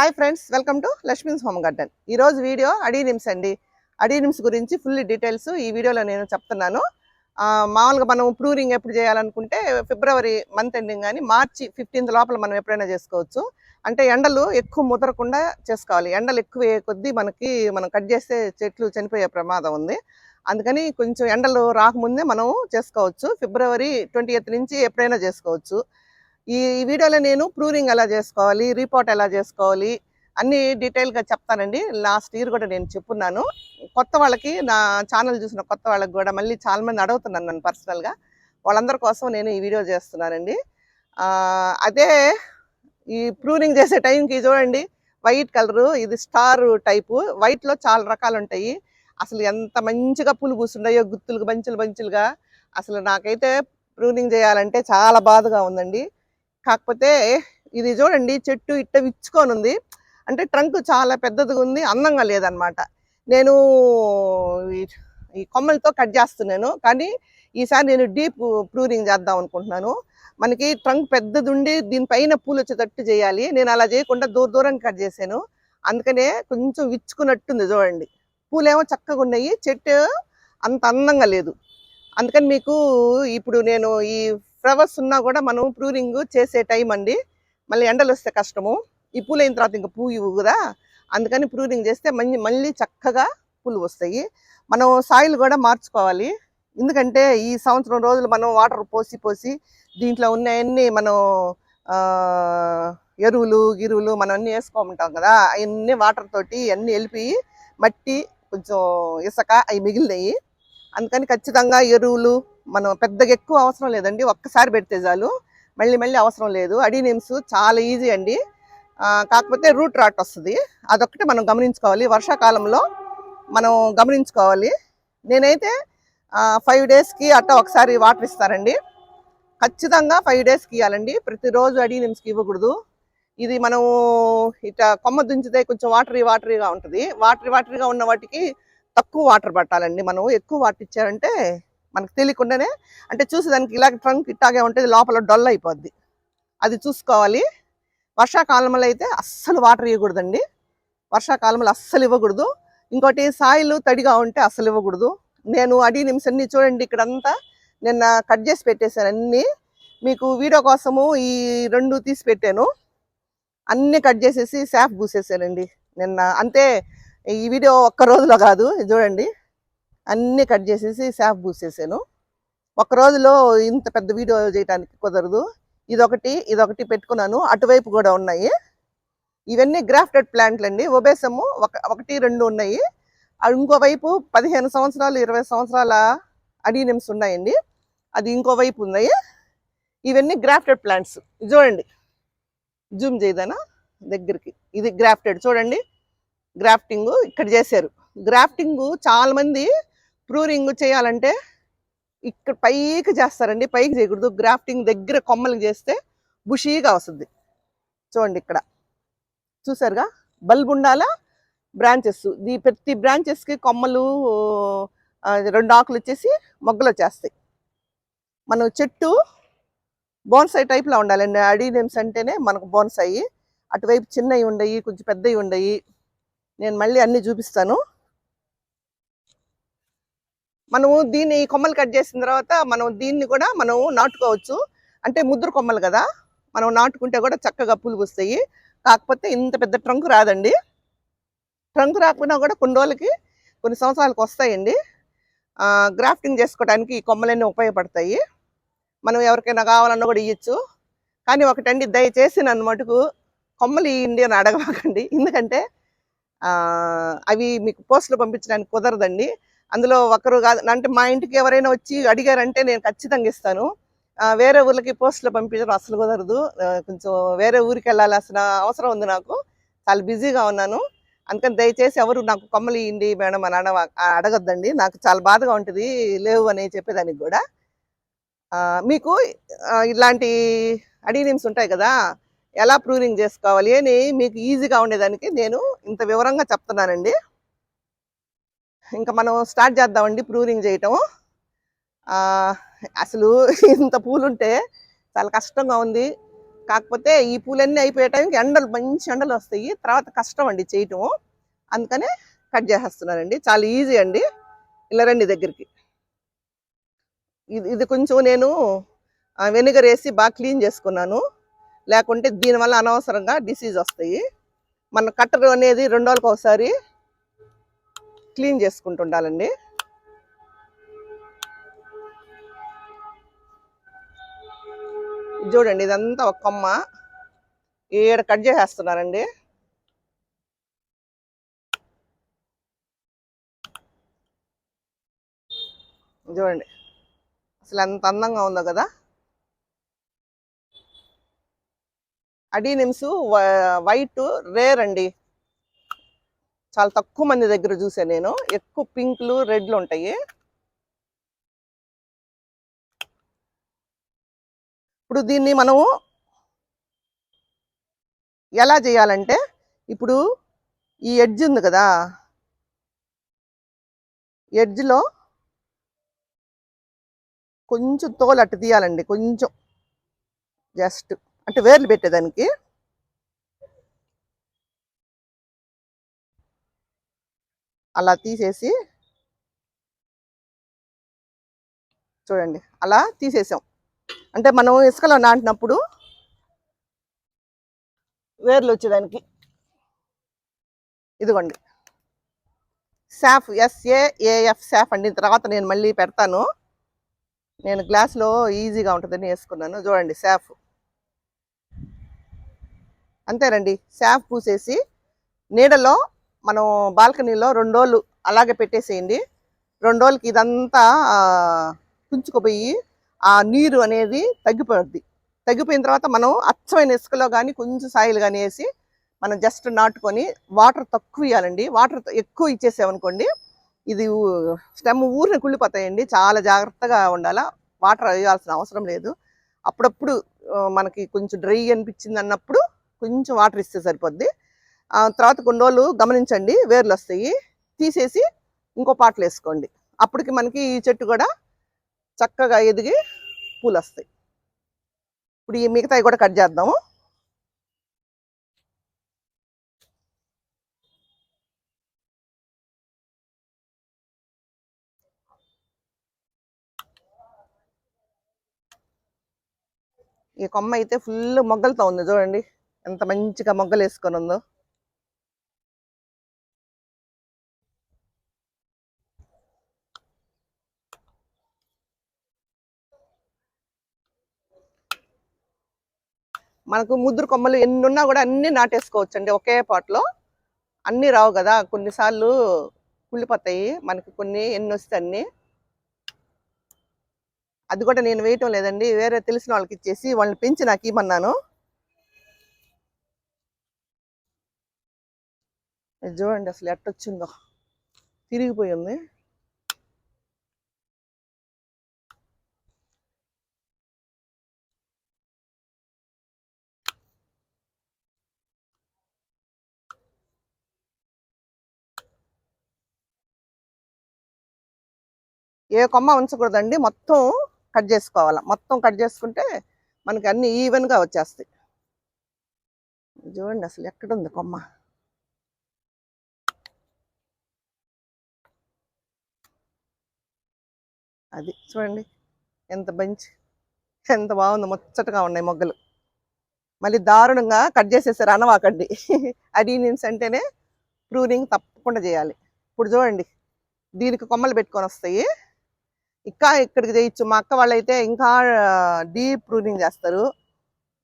Hi friends welcome to Lakshmi's home garden ఈరోజు video adeniums అండి adeniums గురించి full details ఈ వీడియోలో నేను చెప్తున్నాను. మామూలుగా మనం ప్రూరింగ్ ఎప్పుడు చేయాలనుకుంటే ఫిబ్రవరి మంత్ ఎండింగ్ కానీ మార్చి ఫిఫ్టీన్త్ లోపల మనం ఎప్పుడైనా చేసుకోవచ్చు. అంటే ఎండలు ఎక్కువ ముదరకుండా చేసుకోవాలి. ఎండలు ఎక్కువ కొద్దీ మనకి మనం కట్ చేస్తే చెట్లు చనిపోయే ప్రమాదం ఉంది. అందుకని కొంచెం ఎండలు రాకముందే మనం చేసుకోవచ్చు. ఫిబ్రవరి ట్వంటీ నుంచి ఎప్పుడైనా చేసుకోవచ్చు. ఈ వీడియోలో నేను ప్రూరింగ్ ఎలా చేసుకోవాలి రిపోర్ట్ ఎలా చేసుకోవాలి అన్ని డీటెయిల్గా చెప్తానండి. లాస్ట్ ఇయర్ కూడా నేను చెప్పున్నాను. కొత్త వాళ్ళకి నా ఛానల్ చూసిన కొత్త వాళ్ళకి కూడా మళ్ళీ చాలా మంది అడుగుతున్నాను నన్ను పర్సనల్గా వాళ్ళందరి కోసం నేను ఈ వీడియో చేస్తున్నానండి. అదే ఈ ప్రూనింగ్ చేసే టైంకి చూడండి వైట్ కలరు ఇది స్టార్ టైపు వైట్లో చాలా రకాలు ఉంటాయి. అసలు ఎంత మంచిగా పూలు పూసుంటాయో గుత్తులు బంచులు బంచులుగా అసలు నాకైతే ప్రూనింగ్ చేయాలంటే చాలా బాధగా ఉందండి. కాకపోతే ఇది చూడండి చెట్టు ఇట్ట విచ్చుకొని ఉంది అంటే ట్రంక్ చాలా పెద్దదిగా ఉంది అందంగా లేదనమాట. నేను ఈ- కొమ్మలతో కట్ చేస్తున్నాను. కానీ ఈసారి నేను డీప్ ప్రూరింగ్ చేద్దాం అనుకుంటున్నాను. మనకి ట్రంక్ పెద్దది ఉండి దీనిపైన పూలు వచ్చేటట్టు చేయాలి. నేను అలా చేయకుండా దూర దూరానికి కట్ చేశాను. అందుకనే కొంచెం విచ్చుకున్నట్టుంది చూడండి. పూలేమో చక్కగా ఉన్నాయి చెట్టు అంత అందంగా లేదు. అందుకని మీకు ఇప్పుడు నేను ఈ ఫ్లవర్స్ ఉన్నా కూడా మనం ప్రూనింగ్ చేసే టైం అండి. మళ్ళీ ఎండలు వస్తే కష్టము. ఈ పూలు అయిన తర్వాత ఇంకా పువ్వు ఇవ్వు కదా. అందుకని ప్రూనింగ్ చేస్తే మళ్ళీ మళ్ళీ చక్కగా పూలు వస్తాయి. మనం సాయిల్ కూడా మార్చుకోవాలి. ఎందుకంటే ఈ సంవత్సరం రోజులు మనం వాటర్ పోసి పోసి దీంట్లో ఉన్నవన్నీ మనం ఎరువులు గిరువులు మనం అన్నీ వేసుకోమంటాం కదా. అవన్నీ వాటర్ తోటి అన్నీ వెళ్ళిపోయి మట్టి కొంచెం ఇసుక అవి మిగిలినాయి. అందుకని ఖచ్చితంగా ఎరువులు మనం పెద్దగా ఎక్కువ అవసరం లేదండి. ఒక్కసారి పెడితే చాలు. మళ్ళీ మళ్ళీ అవసరం లేదు. అడినిమ్స్ చాలా ఈజీ అండి. కాకపోతే రూట్ రాట్ వస్తుంది. అదొక్కటి మనం గమనించుకోవాలి. వర్షాకాలంలో మనం గమనించుకోవాలి. నేనైతే ఫైవ్ డేస్కి అట్ట ఒకసారి వాటర్ ఇస్తారండి ఖచ్చితంగా ఫైవ్ డేస్కి ఇవ్వాలండి ప్రతిరోజు అడినిమ్స్కి ఇవ్వకూడదు. ఇది మనము ఇట్లా కొమ్మ దుంచితే కొంచెం వాటరీ వాటరీగా ఉంటుంది. వాటరీ వాటరీగా ఉన్న వాటికి తక్కువ వాటర్ పట్టాలండి. మనం ఎక్కువ వాటర్ ఇచ్చారంటే మనకు తెలియకుండానే అంటే చూసేదానికి ఇలా ట్రంక్ ఇట్టాగే ఉంటుంది లోపల డొల్ అయిపోద్ది. అది చూసుకోవాలి. వర్షాకాలంలో అయితే అస్సలు వాటర్ ఇవ్వకూడదండి. వర్షాకాలంలో అస్సలు ఇవ్వకూడదు. ఇంకోటి సాయిలు తడిగా ఉంటే అస్సలు ఇవ్వకూడదు. నేను అడి నిమిషాన్ని చూడండి ఇక్కడంతా. నిన్న కట్ చేసి పెట్టేశాను అన్నీ. మీకు వీడియో కోసము ఈ రెండు తీసి పెట్టాను. అన్నీ కట్ చేసేసి శాఫ్ పూసేసానండి. నిన్న అంతే ఈ వీడియో ఒక్క రోజులో కాదు చూడండి. అన్నీ కట్ చేసేసి శాఫ్ పూసేసాను. ఒక రోజులో ఇంత పెద్ద వీడియో చేయడానికి కుదరదు. ఇదొకటి ఇదొకటి పెట్టుకున్నాను. అటువైపు కూడా ఉన్నాయి. ఇవన్నీ గ్రాఫ్టెడ్ ప్లాంట్లు అండి ఒబేసము ఒక ఒకటి రెండు ఉన్నాయి. ఇంకోవైపు పదిహేను సంవత్సరాలు ఇరవై సంవత్సరాల అడీనిమ్స్ ఉన్నాయండి. అది ఇంకోవైపు ఉన్నాయి. ఇవన్నీ గ్రాఫ్టెడ్ ప్లాంట్స్. చూడండి. జూమ్ చేయదానా? దగ్గరికి. ఇది గ్రాఫ్టెడ్. చూడండి. గ్రాఫ్టింగ్ ఇక్కడ చేశారు. గ్రాఫ్టింగ్ చాలామంది ప్రూరింగ్ చేయాలంటే ఇక్కడ పైకి చేస్తారండి పైకి చేయకూడదు. గ్రాఫ్టింగ్ దగ్గర కొమ్మలకి చేస్తే బుషీగా వస్తుంది. చూడండి ఇక్కడ. చూసారుగా? బల్బ్ ఉండాలా? బ్రాంచెస్. ఈ ప్రతి బ్రాంచెస్కి కొమ్మలు రెండు ఆకులు వచ్చేసి మొగ్గలు వచ్చేస్తాయి. మనం చెట్టు బోన్సాయి టైప్లో ఉండాలండి. అడీనిమ్స్ అంటేనే మనకు బోన్సాయి. అటువైపు చిన్నవి ఉండయి కొంచెం పెద్దవి ఉండయి. నేను మళ్ళీ అన్ని చూపిస్తాను. మనము దీన్ని కొమ్మలు కట్ చేసిన తర్వాత మనం దీన్ని కూడా మనం నాటుకోవచ్చు. అంటే ముద్దురు కొమ్మలు కదా మనం నాటుకుంటే కూడా చక్కగా పూలు వస్తాయి. కాకపోతే ఇంత పెద్ద ట్రంక్ రాదండి. ట్రంక్ రాకపోయినా కూడా కొన్ని రోజులకి కొన్ని సంవత్సరాలకు వస్తాయండి. గ్రాఫ్టింగ్ చేసుకోవడానికి ఈ కొమ్మలన్నీ ఉపయోగపడతాయి. మనం ఎవరికైనా కావాలన్నా కూడా ఇవ్వచ్చు కానీ ఒకటండి దయచేసి నన్ను మటుకు కొమ్మలు ఇవ్వండి అని అడగమాకండి. ఎందుకంటే అవి మీకు పోస్టులు పంపించడానికి కుదరదండి. అందులో ఒకరు కాదు అంటే మా ఇంటికి ఎవరైనా వచ్చి అడిగారంటే నేను ఖచ్చితంగా ఇస్తాను. వేరే ఊర్లకి పోస్టులు పంపించడం అసలు కుదరదు. కొంచెం వేరే ఊరికి వెళ్ళాల్సిన అవసరం ఉంది నాకు. చాలా బిజీగా ఉన్నాను. అందుకని దయచేసి ఎవరు నాకు కొమ్మలు ఇవ్వండి మేడం అని అడవ అడగొద్దండి. నాకు చాలా బాధగా ఉంటుంది. లేవు అని చెప్పేదానికి కూడా. మీకు ఇలాంటి అడినిమ్స్ ఉంటాయి కదా ఎలా ప్రూనింగ్ చేసుకోవాలి అని మీకు ఈజీగా ఉండేదానికి నేను ఇంత వివరంగా చెప్తున్నానండి. ఇంకా మనం స్టార్ట్ చేద్దామండి ప్రూనింగ్ చేయటం. అసలు ఇంత పూలుంటే చాలా కష్టంగా ఉంది. కాకపోతే ఈ పూలన్నీ అయిపోయే టైంకి ఎండలు మంచి ఎండలు వస్తాయి. తర్వాత కష్టం అండి చేయటం. అందుకనే కట్ చేసేస్తున్నానండి. చాలా ఈజీ అండి. ఇలా రండి దగ్గరికి. ఇది ఇది కొంచెం నేను వెనిగర్ వేసి బాగా క్లీన్ చేసుకున్నాను. లేకుంటే దీనివల్ల అనవసరంగా డిసీజ్ వస్తాయి. మన కట్టర్ అనేది రెండు రోజులకు ఒకసారి క్లీన్ చేసుకుంటుండాలండి. చూడండి ఇదంతా ఒక కొమ్మ. ఏడు కట్ చేసేస్తున్నారండి? చూడండి. అసలు ఎంత అందంగా ఉందో కదా? అడీనిమ్స్ వైట్ రేర్ అండి. చాలా తక్కువ మంది దగ్గర చూసా నేను. ఎక్కువ పింక్లు రెడ్లు ఉంటాయి. ఇప్పుడు దీన్ని మనము ఎలా చేయాలంటే ఇప్పుడు ఈ ఎడ్జ్ ఉంది కదా. ఎడ్జ్లో కొంచెం తోలు అట్టు తీయాలండి. కొంచెం. జస్ట్. అంటే వేర్లు పెట్టేదానికి? అలా తీసేసి చూడండి అలా తీసేసాం. అంటే మనం ఇసుకలో నాటినప్పుడు వేర్లు వచ్చేదానికి. ఇదిగోండి. సాఫ్ ఎస్ఏఏఎఫ్ సాఫ్ అండి. తర్వాత నేను మళ్ళీ పెడతాను. నేను గ్లాస్లో ఈజీగా ఉంటుందని వేసుకున్నాను. చూడండి సాఫ్. అంతేనండి. సాఫ్ పూసేసి నీడలో మనం బాల్కనీలో రెండు రోజులు అలాగే పెట్టేసేయండి. రెండు రోజులకి ఇదంతా కుంచుకుపోయి ఆ నీరు అనేది తగ్గిపోద్ది. తగ్గిపోయిన తర్వాత మనం అచ్చమైన ఇసుకలో కానీ కొంచెం సాయిల్ కానీ వేసి మనం జస్ట్ నాటుకొని వాటర్ తక్కువ ఇవ్వాలండి వాటర్ ఎక్కువ ఇచ్చేసామనుకోండి ఇది స్టెమ్ ఊరిని కుళ్ళిపోతాయండి. చాలా జాగ్రత్తగా ఉండాలా. వాటర్ వేయాల్సిన అవసరం లేదు. అప్పుడప్పుడు మనకి కొంచెం డ్రై అనిపించింది అన్నప్పుడు కొంచెం వాటర్ ఇస్తే సరిపోద్ది. ఆ తర్వాత కొన్ని రోజులు గమనించండి వేర్లు వస్తాయి. తీసేసి ఇంకో పాటలు వేసుకోండి. అప్పటికి మనకి ఈ చెట్టు కూడా చక్కగా ఎదిగి పూలు వస్తాయి. ఇప్పుడు ఈ మిగతాయి కూడా కట్ చేద్దాము. ఈ కొమ్మ అయితే ఫుల్ మొగ్గలతో ఉంది చూడండి. ఎంత మంచిగా మొగ్గలు వేసుకొని ఉందో. మనకు ముద్దురు కొమ్మలు ఎన్ని ఉన్నా కూడా అన్ని నాటేసుకోవచ్చు అండి ఒకే పాటలో. అన్ని రావు కదా కొన్నిసార్లు కుళ్ళిపోతాయి మనకి కొన్ని ఎన్ని వస్తే అన్ని. అది కూడా నేను వేయటం లేదండి వేరే తెలిసిన వాళ్ళకి ఇచ్చేసి వాళ్ళని పెంచి నాకు ఇమ్మన్నాను ఇది చూడండి అసలు ఎట్టొచ్చిందో వచ్చిందో. తిరిగిపోయింది ఏ కొమ్మ ఉంచకూడదండి. మొత్తం కట్ చేసుకోవాలి. మొత్తం కట్ చేసుకుంటే మనకి అన్ని ఈవెన్గా వచ్చేస్తాయి. చూడండి అసలు ఎక్కడుంది కొమ్మ? అది. చూడండి ఎంత మంచి ఎంత బాగుంది ముచ్చటగా ఉన్నాయి మొగ్గలు. మళ్ళీ దారుణంగా కట్ చేసేసారు అనవాకండి అడీనియన్స్ అంటేనే ప్రూనింగ్ తప్పకుండా చేయాలి. ఇప్పుడు చూడండి దీనికి కొమ్మలు పెట్టుకొని వస్తాయి. ఇంకా ఇక్కడికి చేయొచ్చు మా అక్క వాళ్ళైతే ఇంకా డీప్ ప్రూనింగ్ చేస్తారు.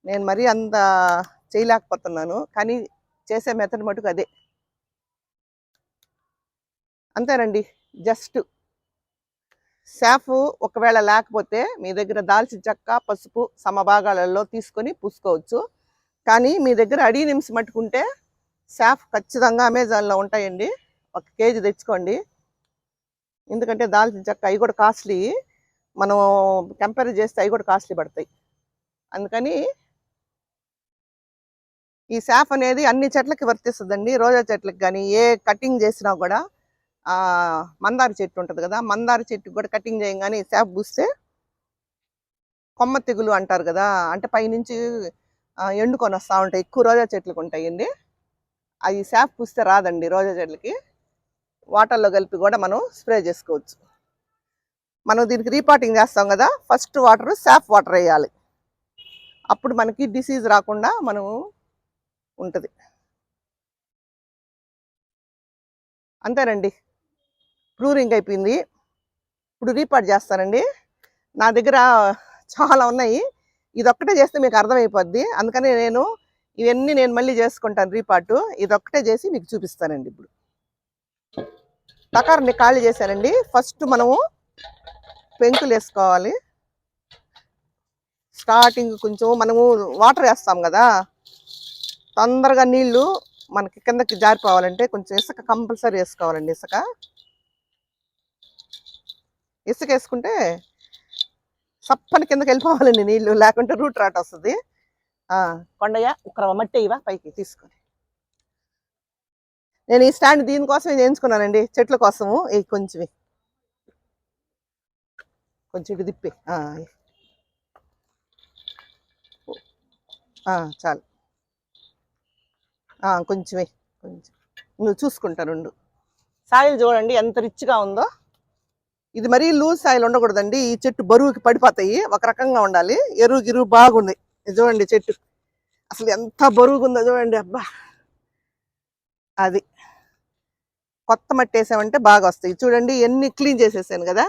నేను మరీ అంత చేయలేకపోతున్నాను కానీ చేసే మెథడ్ మటుకు అదే. అంతేనండి జస్ట్ సాఫ్ ఒకవేళ లేకపోతే మీ దగ్గర దాల్చిన చెక్క పసుపు సమభాగాలలో తీసుకొని పూసుకోవచ్చు. కానీ మీ దగ్గర అడిగి నిమిషం మట్టుకుంటే సాఫ్ ఖచ్చితంగా అమెజాన్లో ఉంటాయండి. ఒక కేజీ తెచ్చుకోండి. ఎందుకంటే దాల్చిన చెక్క అవి కూడా కాస్ట్లీ. మనం కంపేర్ చేస్తే అవి కూడా కాస్ట్లీ పడతాయి. అందుకని ఈ సాఫ్ అనేది అన్ని చెట్లకి వర్తిస్తుందండి. రోజా చెట్లకి కానీ ఏ కటింగ్ చేసినా కూడా మందార చెట్టు ఉంటుంది కదా మందార చెట్టు కూడా కటింగ్ చేయగానే సాఫ్ పూస్తే కొమ్మ తెగులు అంటారు కదా అంటే పైనుంచి ఎండుకొని వస్తూ ఉంటాయి ఎక్కువ రోజా చెట్లకు ఉంటాయండి. అది శాప్ పూస్తే రాదండి రోజా చెట్లకి. వాటర్లో కలిపి కూడా మనం స్ప్రే చేసుకోవచ్చు. మనం దీనికి రీపాటింగ్ చేస్తాం కదా ఫస్ట్ వాటర్ శాప్ వాటర్ వేయాలి. అప్పుడు మనకి డిసీజ్ రాకుండా మనము ఉంటుంది. అంతేనండి. ప్రూరింగ్ అయిపోయింది. ఇప్పుడు రీపాట్ చేస్తానండి. నా దగ్గర చాలా ఉన్నాయి. ఇదొక్కటే చేస్తే మీకు అర్థమైపోద్ది. అందుకని నేను ఇవన్నీ నేను మళ్ళీ చేసుకుంటాను రీపాటు ఇది ఒక్కటే చేసి మీకు చూపిస్తానండి ఇప్పుడు. టకార్ని ఖాళీ చేశానండి. ఫస్ట్ మనము పెంకులు వేసుకోవాలి. స్టార్టింగ్ కొంచెం మనము వాటర్ వేస్తాం కదా. తొందరగా నీళ్ళు మనకి కిందకి జారిపోవాలంటే కొంచెం ఇసుక కంపల్సరీ వేసుకోవాలండి ఇసుక. ఇసుక వేసుకుంటే సప్పని కిందకి వెళ్ళిపోవాలండి నీళ్ళు లేకుంటే రూట్ రాట్ వస్తుంది. కొండయ్య ఇక్కడ మట్టి ఇవా పైకి తీసుకొని. నేను ఈ స్టాండ్ దీనికోసమే చేయించుకున్నానండి చెట్ల కోసము ఈ కొంచెం కొంచెం ఇటు తిప్పి చాలు. కొంచెమే కొంచెం కొంచెం. నువ్వు చూసుకుంటా రెండు. సాయిల్ చూడండి ఎంత రిచ్గా ఉందో. ఇది మరీ లూజ్ సాయిల్ ఉండకూడదండి. ఈ చెట్టు బరువుకి పడిపోతాయి. ఒక రకంగా ఉండాలి. ఎరువు గిరువు బాగుంది. చూడండి చెట్టు. అసలు ఎంత బరువుగా ఉందో చూడండి అబ్బా. అది. కొత్త మట్టి వేసామంటే బాగా వస్తాయి. చూడండి ఎన్ని క్లీన్ చేసేసాను కదా.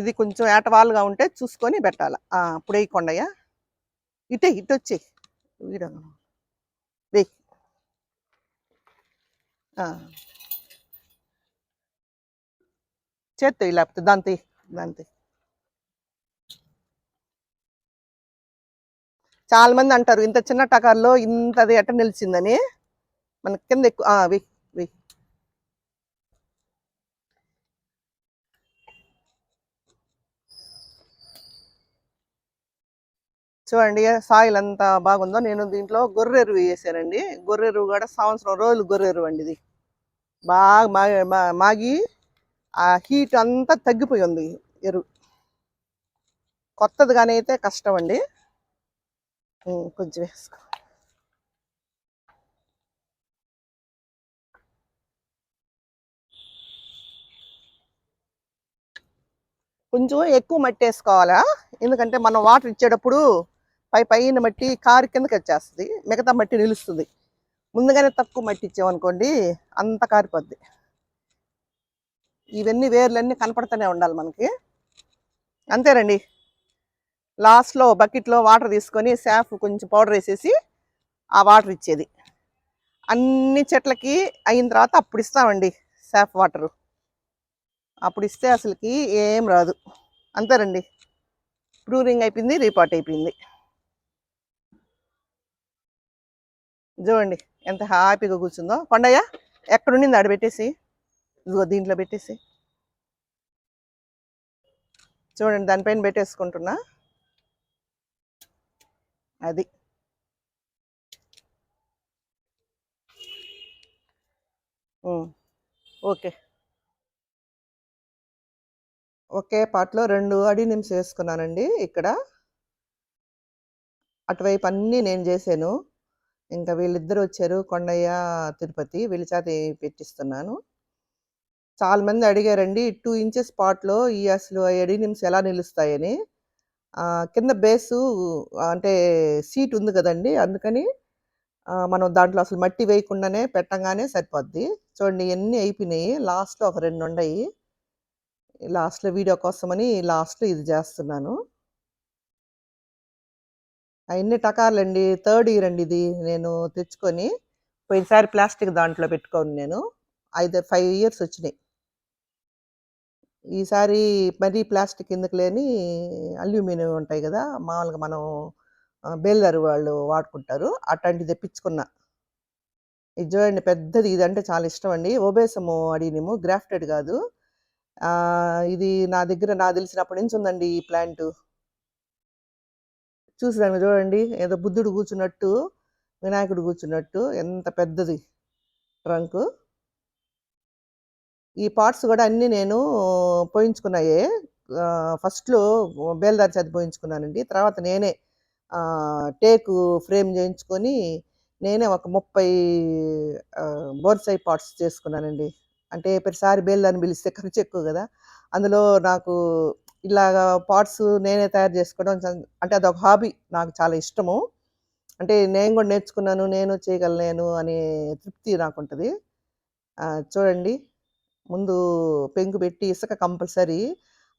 ఇది కొంచెం ఏటవాలుగా ఉంటే చూసుకొని పెట్టాలి. అప్పుడు వేయకుండాయా ఇటే ఇటు వచ్చి. వీడ. చేత్తో లేకపోతే దాంతో దాంతో చాలా మంది అంటారు ఇంత చిన్న టకాల్లో ఇంతది ఎట్ట నిలిచిందని? మన కింద ఎక్కువ వి వి చూడండి సాయిల్ అంతా బాగుందో నేను దీంట్లో గొర్రెరువు వేసానండి. గొర్రెరువు కూడా సంవత్సరం రోజులు గొర్రెరువు అండి ఇది. బాగా మాగి మా- మాగి ఆ హీట్ అంతా తగ్గిపోయి ఉంది ఎరువు కొత్తది కానీ అయితే కష్టం అండి కొంచెం వేసుకో. కొంచెం ఎక్కువ మట్టి వేసుకోవాలా? ఎందుకంటే మనం వాటర్ ఇచ్చేటప్పుడు పై పైన మట్టి కారు కిందకి వచ్చేస్తుంది. మిగతా మట్టి నిలుస్తుంది. ముందుగానే తక్కువ మట్టి ఇచ్చామనుకోండి అంత కారిపోద్ది. ఇవన్నీ వేర్లన్నీ కనపడుతూనే ఉండాలి మనకి. అంతేనండి. లాస్ట్లో బకెట్లో వాటర్ తీసుకొని సాఫ్ కొంచెం పౌడర్ వేసేసి ఆ వాటర్ ఇచ్చేది. అన్ని చెట్లకి అయిన తర్వాత అప్పుడు ఇస్తామండి సాఫ్ వాటరు. అప్పుడు ఇస్తే అసలుకి ఏం రాదు. అంతేనండి. ప్రూరింగ్ అయిపోయింది రీపాట్ అయిపోయింది. చూడండి ఎంత హ్యాపీగా కూర్చుందో. కొండయ్య ఎక్కడుండింది ఆడబెట్టేసి? ఇదిగో దీంట్లో పెట్టేసి చూడండి దానిపైన పెట్టేసుకుంటున్నా. అది. ఓకే. ఒకే పాట్లో రెండు అడి నిమిషం వేసుకున్నానండి ఇక్కడ. అటువైపు అన్నీ నేను చేశాను. ఇంకా వీళ్ళిద్దరు వచ్చారు కొండయ్య తిరుపతి వీళ్ళ చేత పెట్టిస్తున్నాను. చాలా మంది అడిగారండి టూ ఇంచెస్ పాట్లో ఈ అసలు ఎడి ఎలా నిలుస్తాయని? కింద బేసు అంటే సీట్ ఉంది కదండి అందుకని మనం దాంట్లో అసలు మట్టి వేయకుండానే పెట్టంగానే సరిపోద్ది. చూడండి ఎన్ని అయిపోయినాయి. లాస్ట్లో ఒక రెండు ఉన్నాయి లాస్ట్లో వీడియో కోసమని లాస్ట్లో ఇది చేస్తున్నాను. అవన్నీ టకార్లండి థర్డ్ ఇయర్ అండి ఇది. నేను తెచ్చుకొని పోయినసారి ప్లాస్టిక్ దాంట్లో పెట్టుకోను నేను. ఐదు ఫైవ్ ఇయర్స్ వచ్చినాయి. ఈసారి మరీ ప్లాస్టిక్ ఎందుకు లేని అల్యూమినియం ఉంటాయి కదా మామూలుగా మనం ఆ, బేల్దారు వాళ్ళు వాడుకుంటారు. అట్లాంటిది తెప్పించుకున్నా. ఇది చూడండి పెద్దది ఇదంటే చాలా ఇష్టం అండి. ఓబేసము అడిగినము గ్రాఫ్టెడ్ కాదు. ఇది నా దగ్గర నాకు తెలిసినప్పటి నుంచి ఉందండి ఈ ప్లాంట్. చూసాను చూడండి ఏదో బుద్ధుడు కూర్చున్నట్టు వినాయకుడు కూర్చున్నట్టు ఎంత పెద్దది ట్రంక్. ఈ పార్ట్స్ కూడా అన్నీ నేను పోయించుకున్నాయే. ఫస్ట్లో బేల్దారి చేత పోయించుకున్నానండి. తర్వాత నేనే టేకు ఫ్రేమ్ చేయించుకొని నేనే ఒక ముప్పై బోర్సై పాట్స్ చేసుకున్నానండి. అంటే ప్రతిసారి బేల్దారిని పిలిస్తే ఖర్చు ఎక్కువ కదా. అందులో నాకు ఇలాగా పాట్స్ నేనే తయారు చేసుకోవడం అంటే అదొక హాబీ నాకు చాలా ఇష్టము. అంటే నేను కూడా నేర్చుకున్నాను నేను చేయగలను అనే తృప్తి నాకు ఉంటుంది చూడండి. ముందు పెంకు పెట్టి ఇసుక కంపల్సరీ.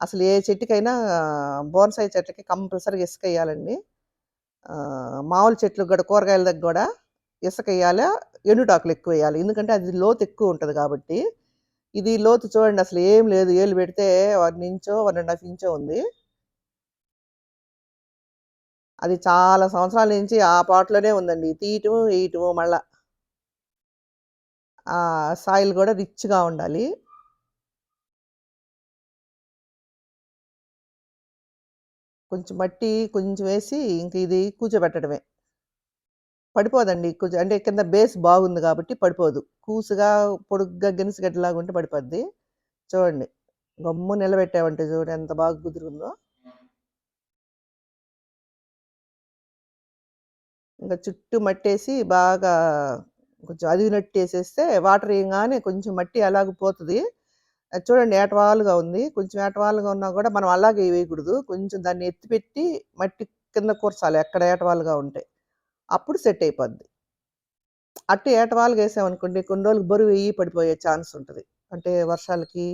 అసలు ఏ చెట్టుకైనా బోన్సాయి చెట్లకి కంపల్సరీగా ఇసుక వేయాలండి. మామూలు చెట్లు కూడా కూరగాయల దగ్గర కూడా ఇసుక వేయాలి ఎండుటాకులు ఎక్కువ వేయాలి. ఎందుకంటే అది లోతు ఎక్కువ ఉంటుంది కాబట్టి. ఇది లోతు చూడండి అసలు ఏం లేదు. ఏళ్ళు పెడితే వన్ ఇంచో వన్ అండ్ హాఫ్ ఇంచో ఉంది. అది చాలా సంవత్సరాల నుంచి ఆ పాటలోనే ఉందండి. తీయటము వేయటము మళ్ళా సాయిల్ కూడా రిచ్గా ఉండాలి. కొంచెం మట్టి కొంచెం వేసి ఇంక ఇది కూర్చోబెట్టడమే. పడిపోదండి కొంచెం అంటే కింద బేస్ బాగుంది కాబట్టి పడిపోదు. కూసుగా పొడుగ్గా గెనిసిగడ్డలాగా ఉంటే పడిపోద్ది. చూడండి గమ్ము నిలబెట్టామంటే చూడండి ఎంత బాగా కుదురుందో. ఇంకా చుట్టూ మట్టేసి బాగా కొంచెం అదిగినట్టు వేసేస్తే వాటర్ వేయగానే కొంచెం మట్టి అలాగే పోతుంది. అది చూడండి ఏటవాలుగా ఉంది. కొంచెం ఏటవాలుగా ఉన్నా కూడా మనం అలాగే వేయకూడదు. కొంచెం దాన్ని ఎత్తిపెట్టి మట్టి కింద కూర్చాలి ఎక్కడ ఏటవాలుగా ఉంటాయి అప్పుడు సెట్ అయిపోద్ది. అట్టు ఏటవాలుగా వేసామనుకోండి కొన్ని రోజులు బరువు వేయి పడిపోయే ఛాన్స్ ఉంటుంది. అంటే వర్షాలకి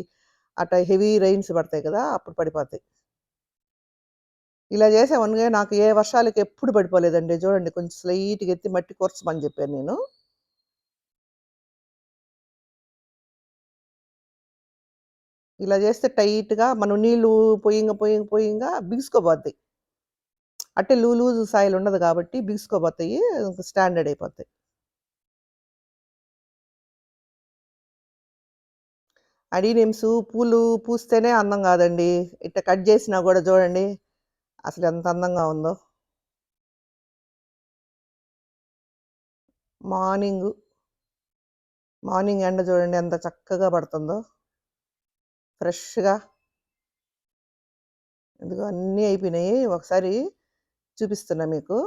అట్లా హెవీ రైన్స్ పడతాయి కదా అప్పుడు పడిపోతాయి. ఇలా చేసామనుగా నాకు ఏ వర్షాలకి ఎప్పుడు పడిపోలేదండి. చూడండి కొంచెం స్లైట్గా ఎత్తి మట్టి కూర్చమని చెప్పాను నేను. ఇలా చేస్తే టైట్గా మనం నీళ్ళు పొయ్యింగ పొయ్యింగ పొయ్యింగా బిగుసుకోబోతాయి అంటే లూ లూజ్ సాయిల్ ఉండదు కాబట్టి బిగుసుకోబోతాయి స్టాండర్డ్ అయిపోతాయి అడీనిమ్స్ పూలు పూస్తేనే అందం కాదండి. ఇట్ట కట్ చేసినా కూడా చూడండి అసలు ఎంత అందంగా ఉందో. మార్నింగ్ మార్నింగ్ ఎండ చూడండి ఎంత చక్కగా పడుతుందో. ఫ్రెష్గా ఇదిగో అన్నీ అయిపోయినాయి. ఒకసారి చూపిస్తున్నా మీకు.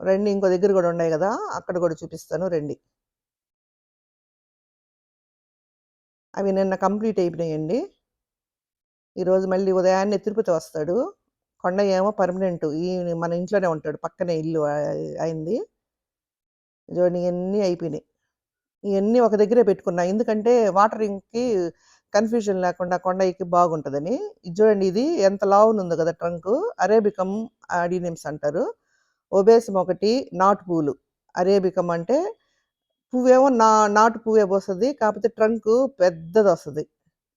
రండి ఇంకో దగ్గర కూడా ఉన్నాయి కదా అక్కడ కూడా చూపిస్తాను రండి. అవి నిన్న కంప్లీట్ అయిపోయినాయండి. ఈరోజు మళ్ళీ ఉదయాన్నే తిరుపతి వస్తాడు. కొండ ఏమో పర్మనెంట్. ఈ మన ఇంట్లోనే ఉంటాడు పక్కనే ఇల్లు అయింది. చూడండి ఇవన్నీ అయిపోయినాయి. ఇవన్నీ ఒక దగ్గరే పెట్టుకున్నా. ఎందుకంటే వాటరింగ్కి కన్ఫ్యూజన్ లేకుండా కొండకి బాగుంటుందని. ఇది చూడండి ఇది ఎంత లావును ఉంది కదా ట్రంక్. అరేబికం అడీనిమ్స్ అంటారు. ఒబేసం ఒకటి నాటు పూలు. అరేబికం అంటే పువ్వేమో నా నాటు పువ్వే పోస్తుంది కాకపోతే ట్రంక్ పెద్దది వస్తుంది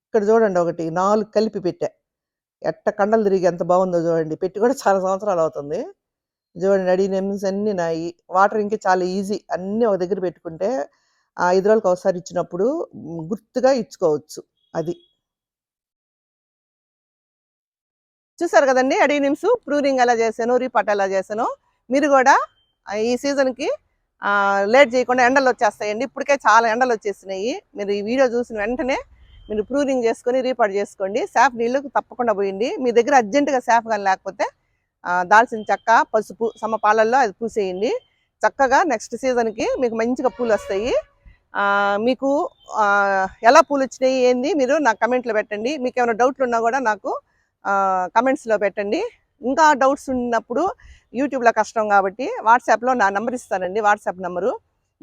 ఇక్కడ చూడండి ఒకటి నాలుగు కలిపి పెట్టా. ఎట్ట కండలు తిరిగి ఎంత బాగుందో చూడండి. పెట్టి కూడా చాలా సంవత్సరాలు అవుతుంది. చూడండి అడిగిన ఎమ్స్ అన్ని నాయి. వాటర్ ఇంకే చాలా ఈజీ. అన్నీ ఒక దగ్గర పెట్టుకుంటే ఆ ఐదు రోజులకు ఒకసారి ఇచ్చినప్పుడు గుర్తుగా ఇచ్చుకోవచ్చు అది. చూసారు కదండి అడిగినిమ్స్ ప్రూనింగ్ ఎలా చేశాను? రీపాట్ ఎలా చేశాను? మీరు కూడా ఈ సీజన్కి లేట్ చేయకుండా ఎండలు వచ్చేస్తాయండి. ఇప్పటికే చాలా ఎండలు వచ్చేసినాయి. మీరు ఈ వీడియో చూసిన వెంటనే మీరు ప్రూనింగ్ చేసుకొని రీపాట్ చేసుకోండి. శాఫ్ నీళ్ళు తప్పకుండా పోయండి. మీ దగ్గర అర్జెంటుగా శాఫ్ కానీ లేకపోతే దాల్చిన చెక్క పసుపు సమ పాలల్లో అది పూసేయండి. చక్కగా నెక్స్ట్ సీజన్కి మీకు మంచిగా పూలు వస్తాయి. మీకు ఎలా పూలు వచ్చినాయి ఏంది మీరు నాకు కమెంట్లో పెట్టండి. మీకు ఏమైనా డౌట్లు ఉన్నా కూడా నాకు కమెంట్స్లో పెట్టండి. ఇంకా డౌట్స్ ఉన్నప్పుడు యూట్యూబ్లో కష్టం కాబట్టి వాట్సాప్లో నా నెంబర్ ఇస్తానండి వాట్సాప్ నెంబరు.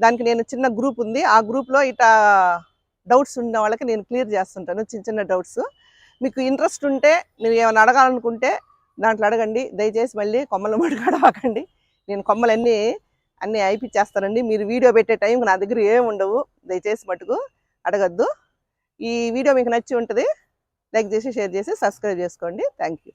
దానికి నేను చిన్న గ్రూప్ ఉంది. ఆ గ్రూప్లో ఇట డౌట్స్ ఉన్న వాళ్ళకి నేను క్లియర్ చేస్తుంటాను చిన్న చిన్న డౌట్స్. మీకు ఇంట్రెస్ట్ ఉంటే మీరు ఏమైనా అడగాలనుకుంటే దాంట్లో అడగండి. దయచేసి మళ్ళీ కొమ్మల మడుగు అడవకండి నేను కొమ్మలన్నీ అన్నీ అయిపించేస్తానండి మీరు వీడియో పెట్టే టైంకి నా దగ్గర ఏమి ఉండవు. దయచేసి మటుకు అడగద్దు. ఈ వీడియో మీకు నచ్చి ఉంటుంది లైక్ చేసి షేర్ చేసి సబ్స్క్రైబ్ చేసుకోండి. Thank you